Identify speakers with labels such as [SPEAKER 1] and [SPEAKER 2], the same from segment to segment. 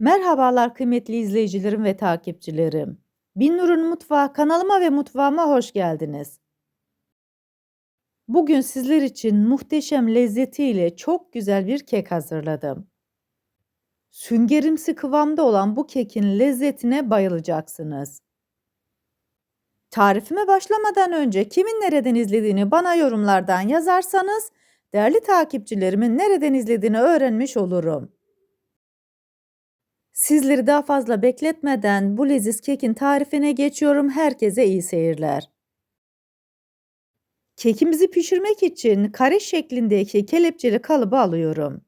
[SPEAKER 1] Merhabalar kıymetli izleyicilerim ve takipçilerim. Binnur'un Mutfağı kanalıma ve mutfağıma hoş geldiniz. Bugün sizler için muhteşem lezzetiyle çok güzel bir kek hazırladım. Süngerimsi kıvamda olan bu kekin lezzetine bayılacaksınız. Tarifime başlamadan önce kimin nereden izlediğini bana yorumlardan yazarsanız değerli takipçilerimin nereden izlediğini öğrenmiş olurum. Sizleri daha fazla bekletmeden bu leziz kekin tarifine geçiyorum. Herkese iyi seyirler. Kekimizi pişirmek için kare şeklindeki kelepçeli kalıbı alıyorum.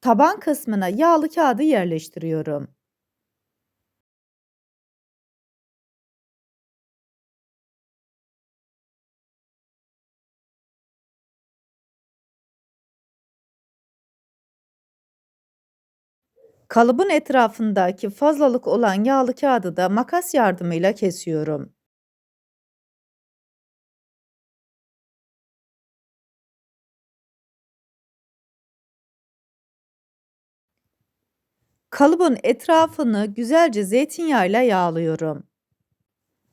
[SPEAKER 1] Taban kısmına yağlı kağıdı yerleştiriyorum. Kalıbın etrafındaki fazlalık olan yağlı kağıdı da makas yardımıyla kesiyorum. Kalıbın etrafını güzelce zeytinyağıyla yağlıyorum.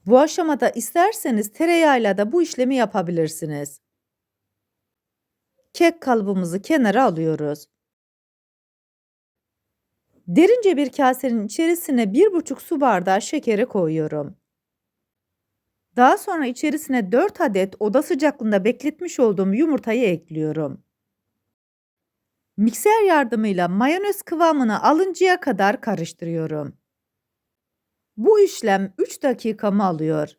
[SPEAKER 1] Bu aşamada isterseniz tereyağıyla da bu işlemi yapabilirsiniz. Kek kalıbımızı kenara alıyoruz. Derince bir kasenin içerisine 1,5 su bardağı şekeri koyuyorum. Daha sonra içerisine 4 adet oda sıcaklığında bekletmiş olduğum yumurtayı ekliyorum. Mikser yardımıyla mayonez kıvamını alıncaya kadar karıştırıyorum. Bu işlem 3 dakikamı alıyor.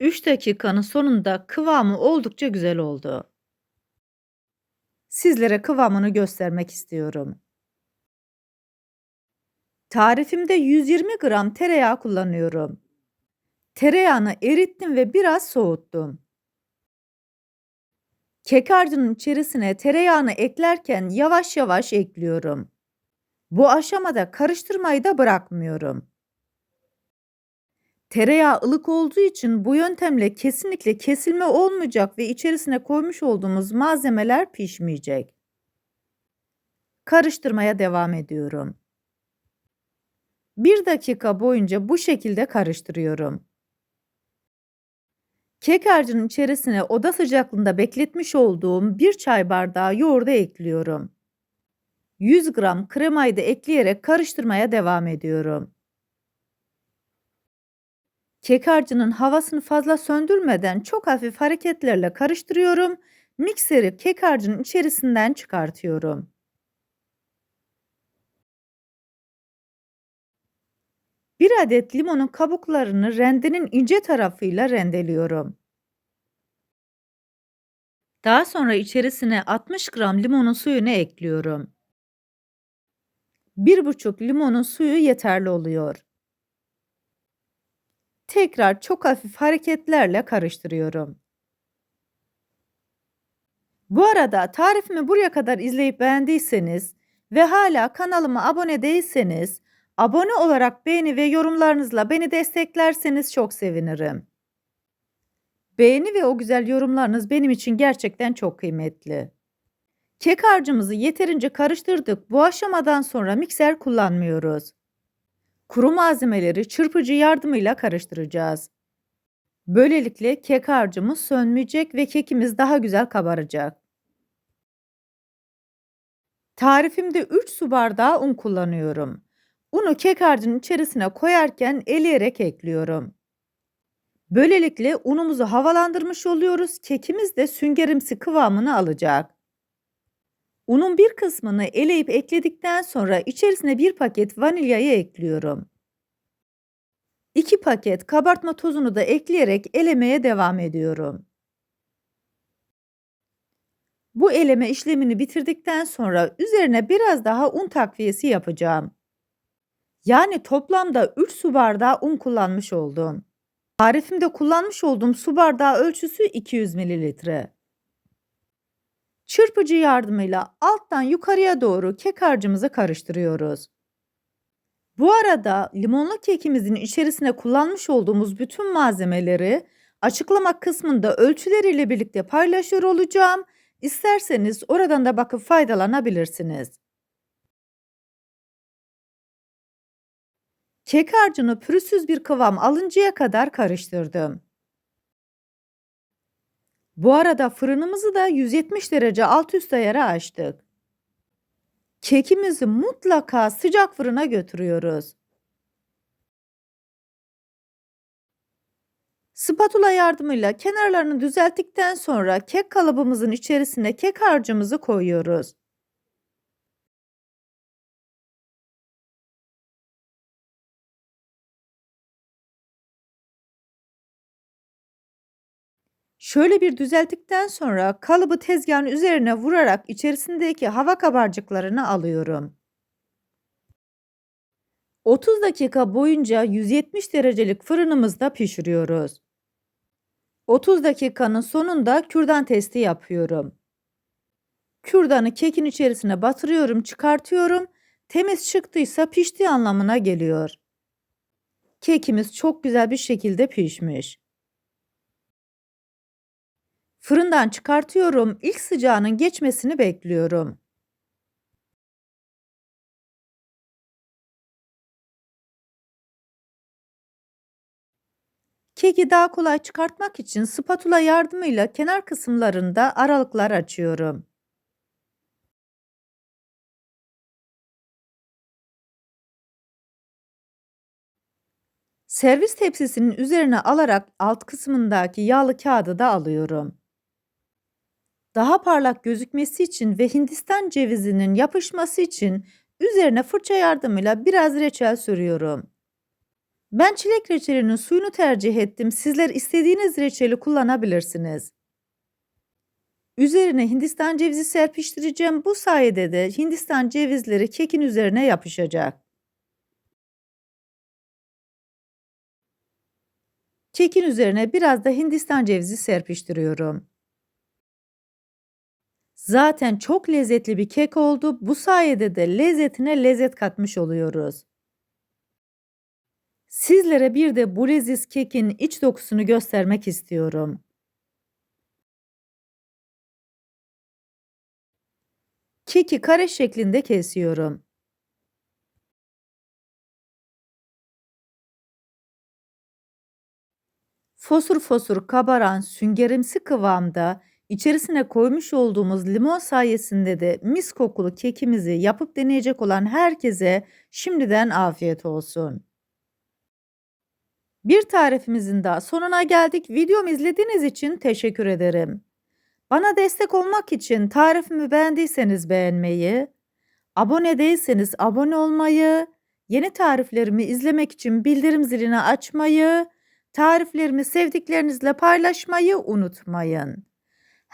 [SPEAKER 1] 3 dakikanın sonunda kıvamı oldukça güzel oldu. Sizlere kıvamını göstermek istiyorum. Tarifimde 120 gram tereyağı kullanıyorum. Tereyağını erittim ve biraz soğuttum. Kek harcının içerisine tereyağını eklerken yavaş yavaş ekliyorum. Bu aşamada karıştırmayı da bırakmıyorum. Tereyağı ılık olduğu için bu yöntemle kesinlikle kesilme olmayacak ve içerisine koymuş olduğumuz malzemeler pişmeyecek. Karıştırmaya devam ediyorum. Bir dakika boyunca bu şekilde karıştırıyorum. Kek harcının içerisine oda sıcaklığında bekletmiş olduğum bir çay bardağı yoğurdu ekliyorum. 100 gram kremayı da ekleyerek karıştırmaya devam ediyorum. Kek harcının havasını fazla söndürmeden çok hafif hareketlerle karıştırıyorum. Mikseri kek harcının içerisinden çıkartıyorum. Bir adet limonun kabuklarını rendenin ince tarafıyla rendeliyorum. Daha sonra içerisine 60 gram limonun suyunu ekliyorum. 1,5 limonun suyu yeterli oluyor. Tekrar çok hafif hareketlerle karıştırıyorum. Bu arada tarifimi buraya kadar izleyip beğendiyseniz ve hala kanalıma abone değilseniz abone olarak beğeni ve yorumlarınızla beni desteklerseniz çok sevinirim. Beğeni ve o güzel yorumlarınız benim için gerçekten çok kıymetli. Kek harcımızı yeterince karıştırdık. Bu aşamadan sonra mikser kullanmıyoruz. Kuru malzemeleri çırpıcı yardımıyla karıştıracağız. Böylelikle kek harcımız sönmeyecek ve kekimiz daha güzel kabaracak. Tarifimde 3 su bardağı un kullanıyorum. Unu kek harcının içerisine koyarken eleyerek ekliyorum. Böylelikle unumuzu havalandırmış oluyoruz. Kekimiz de süngerimsi kıvamını alacak. Unun bir kısmını eleyip ekledikten sonra içerisine bir paket vanilyayı ekliyorum. 2 paket kabartma tozunu da ekleyerek elemeye devam ediyorum. Bu eleme işlemini bitirdikten sonra üzerine biraz daha un takviyesi yapacağım. Yani toplamda 3 su bardağı un kullanmış oldum. Tarifimde kullanmış olduğum su bardağı ölçüsü 200 mililitre. Çırpıcı yardımıyla alttan yukarıya doğru kek harcımızı karıştırıyoruz. Bu arada limonlu kekimizin içerisine kullanmış olduğumuz bütün malzemeleri açıklama kısmında ölçüleriyle birlikte paylaşıyor olacağım. İsterseniz oradan da bakıp faydalanabilirsiniz. Kek harcını pürüzsüz bir kıvam alıncaya kadar karıştırdım. Bu arada fırınımızı da 170 derece alt üst ayara açtık. Kekimizi mutlaka sıcak fırına götürüyoruz. Spatula yardımıyla kenarlarını düzelttikten sonra kek kalıbımızın içerisine kek harcımızı koyuyoruz. Şöyle bir düzelttikten sonra kalıbı tezgahın üzerine vurarak içerisindeki hava kabarcıklarını alıyorum. 30 dakika boyunca 170 derecelik fırınımızda pişiriyoruz. 30 dakikanın sonunda kürdan testi yapıyorum. Kürdanı kekin içerisine batırıyorum, çıkartıyorum. Temiz çıktıysa piştiği anlamına geliyor. Kekimiz çok güzel bir şekilde pişmiş. Fırından çıkartıyorum. İlk sıcağının geçmesini bekliyorum. Keki daha kolay çıkartmak için spatula yardımıyla kenar kısımlarında aralıklar açıyorum. Servis tepsisinin üzerine alarak alt kısmındaki yağlı kağıdı da alıyorum. Daha parlak gözükmesi için ve Hindistan cevizinin yapışması için üzerine fırça yardımıyla biraz reçel sürüyorum. Ben çilek reçelinin suyunu tercih ettim. Sizler istediğiniz reçeli kullanabilirsiniz. Üzerine Hindistan cevizi serpiştireceğim. Bu sayede de Hindistan cevizleri kekin üzerine yapışacak. Kekin üzerine biraz da Hindistan cevizi serpiştiriyorum. Zaten çok lezzetli bir kek oldu. Bu sayede de lezzetine lezzet katmış oluyoruz. Sizlere bir de bu leziz kekin iç dokusunu göstermek istiyorum. Keki kare şeklinde kesiyorum. Fosur fosur kabaran süngerimsi kıvamda içerisine koymuş olduğumuz limon sayesinde de mis kokulu kekimizi yapıp deneyecek olan herkese şimdiden afiyet olsun. Bir tarifimizin daha sonuna geldik. Videomu izlediğiniz için teşekkür ederim. Bana destek olmak için tarifimi beğendiyseniz beğenmeyi, abone değilseniz abone olmayı, yeni tariflerimi izlemek için bildirim zilini açmayı, tariflerimi sevdiklerinizle paylaşmayı unutmayın.